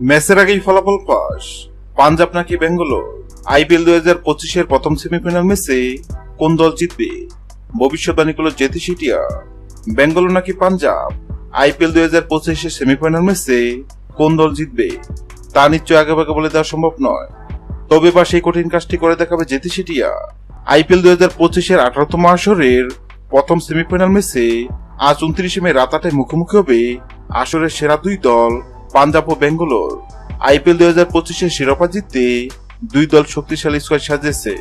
ম্যাচের আগেই ফলাফল পাস। পাঞ্জাব নাকি বেঙ্গালোর? আইপিএল দুই হাজার পঁচিশের প্রথম সেমিফাইনাল ম্যাচে কোন দল জিতবে? ভবিষ্যৎবাণী করল জেতি সিটিয়া। বেঙ্গালোর নাকি পাঞ্জাব? আইপিএল দুই হাজার পঁচিশের সেমিফাইনাল ম্যাচে কোন দল জিতবে? তা নিশ্চয় আগে ভাগে বলে দেওয়া সম্ভব নয়। তবে বা সেই কঠিন কাজটি করে দেখাবে জেতি সিটিয়া। আইপিএল দুই হাজার পঁচিশের আঠারোতম আসরের প্রথম সেমিফাইনাল ম্যাচে আজ উনত্রিশে মে রাত আটে মুখোমুখি হবে আসরের সেরা দুই দল পাঞ্জাব ও বেঙ্গালোর। আইপিএল দুই হাজার পঁচিশের শিরোপা জিততে দুই দল শক্তিশালী স্কোয়াড সাজিয়েছে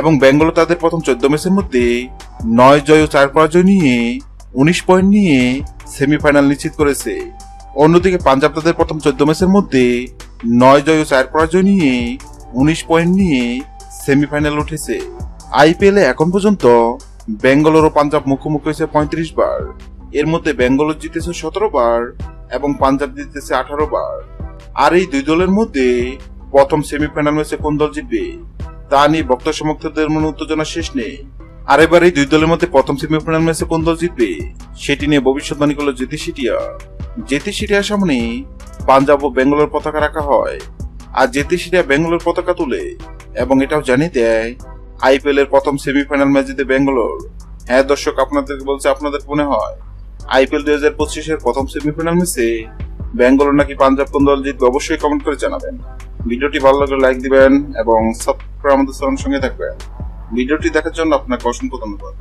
এবং বেঙ্গালোর তাদের প্রথম চোদ্দ ম্যাচের মধ্যে নয় জয় ও চার পরাজয় নিয়ে উনিশ পয়েন্ট নিয়ে সেমিফাইনাল নিশ্চিত করেছে। অন্যদিকে পাঞ্জাব তাদের প্রথম চোদ্দ ম্যাচের মধ্যে নয় জয় ও চার পরাজয় নিয়ে উনিশ পয়েন্ট নিয়ে সেমিফাইনাল উঠেছে। আইপিএলে এখন পর্যন্ত বেঙ্গালোর ও পাঞ্জাব মুখোমুখি হয়েছে পঁয়ত্রিশ বার। এর মধ্যে বেঙ্গালোর জিতেছে সতেরো বার এবং পাঞ্জাব জিতেছে আঠারো বার। আর এই দুই দলের মধ্যে প্রথম সেমিফাইনাল ম্যাচে কোন দল জিতবে, তা নিয়ে ভক্ত সমর্থকদের মনে উত্তেজনা শেষ নেই। আর এবার এই দুই দলের মধ্যে প্রথম সেমিফাইনাল ম্যাচে কোন দল জিতবে, সেটি নিয়ে ভবিষ্যৎবাণী করল জেতি সিটিয়া জেতি সিটিয়ার সামনে পাঞ্জাব ও বেঙ্গালোর পতাকা রাখা হয়। আর জেতি সিটিয়া বেঙ্গালোর পতাকা তুলে এবং এটাও জানিয়ে দেয় আইপিএল এর প্রথম সেমিফাইনাল ম্যাচ জিতে বেঙ্গালোর। হ্যাঁ দর্শক, আপনাদেরকে বলছে, আপনাদের মনে হয়? আইপিএল দুই হাজার পঁচিশের প্রথম সেমিফাইনাল ম্যাচে ব্যাঙ্গালোর নাকি পাঞ্জাব কোন দল জিতবে অবশ্যই কমেন্ট করে জানাবেন। ভিডিওটি ভালো লাগলে লাইক দিবেন এবং সাবস্ক্রাইব আমাদের সঙ্গে থাকবেন। ভিডিওটি দেখার জন্য আপনাকে অসংখ্য ধন্যবাদ।